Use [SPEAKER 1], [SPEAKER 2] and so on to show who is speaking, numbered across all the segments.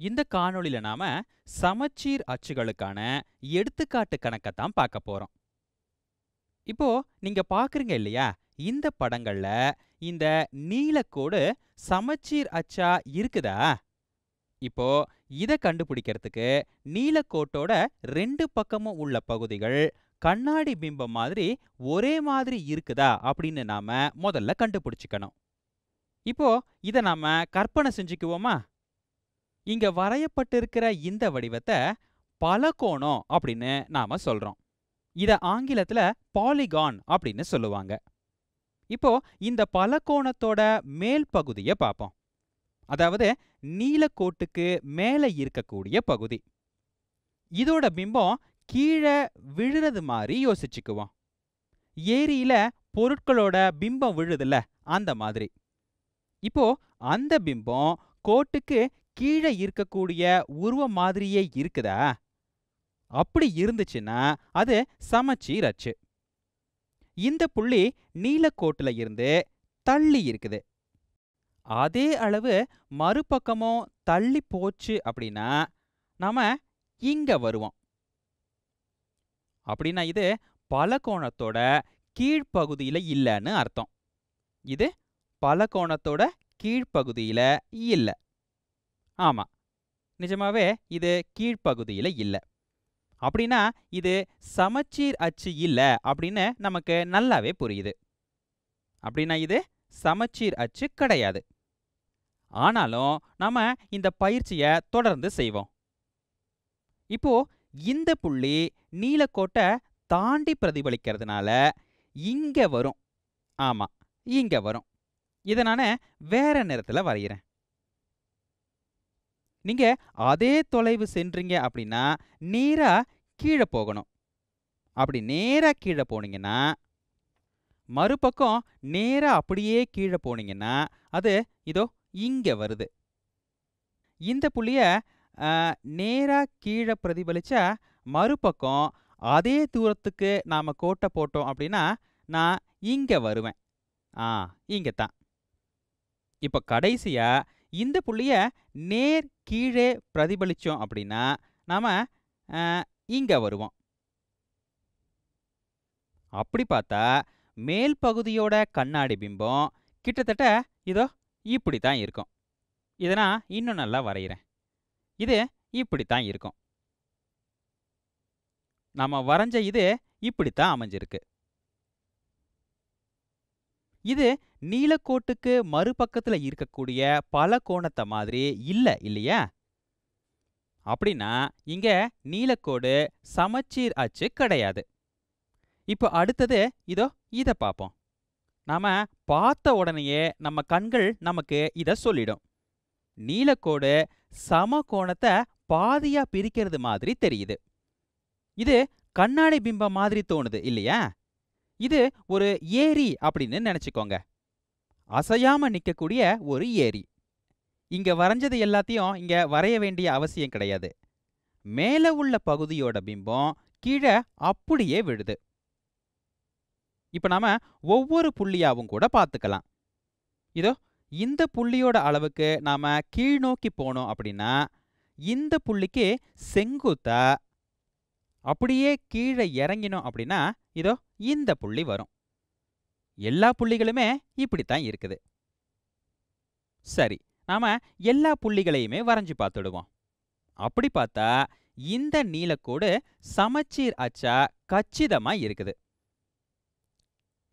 [SPEAKER 1] இந்த காணொளியில நாம சமச்சீர் அச்சுகளுக்கான எடுத்துக்காட்டு கணக்கத்தான் பார்க்க போறோம். இப்போ நீங்க பாக்குறீங்க இல்லையா? இந்த படங்கள்ல இந்த நீலக்கோடு சமச்சீர் அச்சா இருக்குதா? இப்போ இத கண்டுபிடிக்கிறதுக்கு நீலக்கோட்டோட ரெண்டு பக்கமும் உள்ள பகுதிகள் கண்ணாடி பிம்பம் மாதிரி ஒரே மாதிரி இருக்குதா? அப்படின்னு நாம முதல்ல கண்டுபிடிச்சுக்கணும். இப்போ இத நாம கற்பனை செஞ்சுக்குவோமா? இங்க வரையப்பட்டிருக்கிற இந்த வடிவத்தை பலகோணம் அப்படின்னு நாம சொல்றோம். இத ஆங்கிலத்துல பாலிகான் அப்படின்னு சொல்லுவாங்க. இப்போ இந்த பலகோணத்தோட மேல் பகுதியை பார்ப்போம் அதாவது நீலக்கோட்டுக்கு மேலே இருக்கக்கூடிய பகுதி. இதோட பிம்பம் கீழே விழுறது மாதிரி யோசிச்சுக்குவோம். ஏரியில பொருட்களோட பிம்பம் விழுதுல அந்த மாதிரி. இப்போ அந்த பிம்பம் கோட்டுக்கு கீழே இருக்கக்கூடிய உருவம் மாதிரியே இருக்குதா? அப்படி இருந்துச்சுன்னா அது சமச்சீர் அச்சு இந்த புள்ளி நீலக்கோட்டுல இருந்து தள்ளி இருக்குது. அதே அளவு மறுபக்கமும் தள்ளி போச்சு அப்படின்னா நாம இங்க வருவோம். அப்படின்னா இது பலகோணத்தோட கீழ்ப்பகுதியில் இல்லைன்னு அர்த்தம். இது பலகோணத்தோட கீழ்ப்பகுதியில் இல்ல. ஆமா. நிஜமாவே இது கீழ்ப்பகுதியில் இல்ல. அப்படின்னா இது சமச்சீர் அச்சு இல்ல அப்படின்னு நமக்கு நல்லாவே புரியுது. அப்படின்னா இது சமச்சீர் அச்சு கிடையாது. ஆனாலும் நாம இந்த பயிற்சியை தொடர்ந்து செய்வோம். இப்போ இந்த புள்ளி நீலக்கோட்டை தாண்டி பிரதிபலிக்கிறதுனால இங்க வரும். ஆமா இங்க வரும். இதை நான் வேற நிறத்தில் வரைகிறேன் நீங்க அதே தொலைவு சென்றீங்க அப்படின்னா நேரா கீழே போகணும். அப்படி நேரா கீழே போனீங்கன்னா மறுபக்கம் நேரா அப்படியே கீழே போனீங்கன்னா அது இதோ இங்க வருது. இந்த புள்ளிய நேராக நேரா கீழே பிரதிபலிச்சா மறுபக்கம் அதே தூரத்துக்கு நாம கோட்டை போட்டோம் அப்படின்னா நான் இங்க வருவேன். ஆ இங்க தான். இப்போ கடைசியா இந்த புள்ளிய நேர் கீழே பிரதிபலிச்சோம் அப்படின்னா நாம இங்கே இங்க வருவோம். அப்படி பார்த்தா மேல் பகுதியோட கண்ணாடி பிம்பம் கிட்டத்தட்ட இதோ இப்படி தான் இருக்கும். இதை நான் இன்னும் நல்லா வரைகிறேன் இது இப்படி தான் இருக்கும். நாம வரைஞ்ச இது இப்படித்தான் அமைஞ்சிருக்கு. இது நீலக்கோட்டுக்கு மறுபக்கத்துல இருக்கக்கூடிய பல கோணத்தை மாதிரி இல்ல இல்லையா? அப்படின்னா இங்க நீலக்கோடு சமச்சீர் அச்சு கிடையாது. இப்போ அடுத்தது இதோ இத பார்ப்போம். நாம பார்த்த உடனேயே நம்ம கண்கள் நமக்கு இத சொல்லிடும். நீலக்கோடு சம கோணத்தை பாதியா பிரிக்கிறது மாதிரி தெரியுது. இது கண்ணாடி பிம்பம் மாதிரி தோணுது இல்லையா? இது ஒரு ஏரி அப்படின்னு நினச்சிக்கோங்க. அசையாம நிக்கக்கூடிய ஒரு ஏரி. இங்க வரைஞ்சது எல்லாத்தையும் இங்க வரைய வேண்டிய அவசியம் கிடையாது. மேல உள்ள பகுதியோட பிம்பம் கீழே அப்படியே விழுது. இப்ப நாம ஒவ்வொரு புள்ளியாவும் கூட பார்த்துக்கலாம். இதோ இந்த புள்ளியோட அளவுக்கு நாம கீழ்நோக்கி போனோம் அப்படின்னா இந்த புள்ளிக்கு செங்குத்தா அப்படியே கீழே இறங்கினோம் அப்படின்னா இதோ இந்த புள்ளி வரும். எல்லா புள்ளிகளுமே இப்படித்தான் இருக்குது. சரி நாம எல்லா புள்ளிகளையுமே வரைஞ்சு பார்த்துடுவோம். அப்படி பார்த்தா இந்த நீலக்கோடு சமச்சீர் அச்சா கச்சிதமா இருக்குது.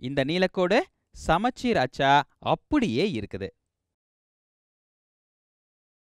[SPEAKER 1] இந்த நீலக்கோடு சமச்சீர் அச்சா அப்படியே இருக்குது.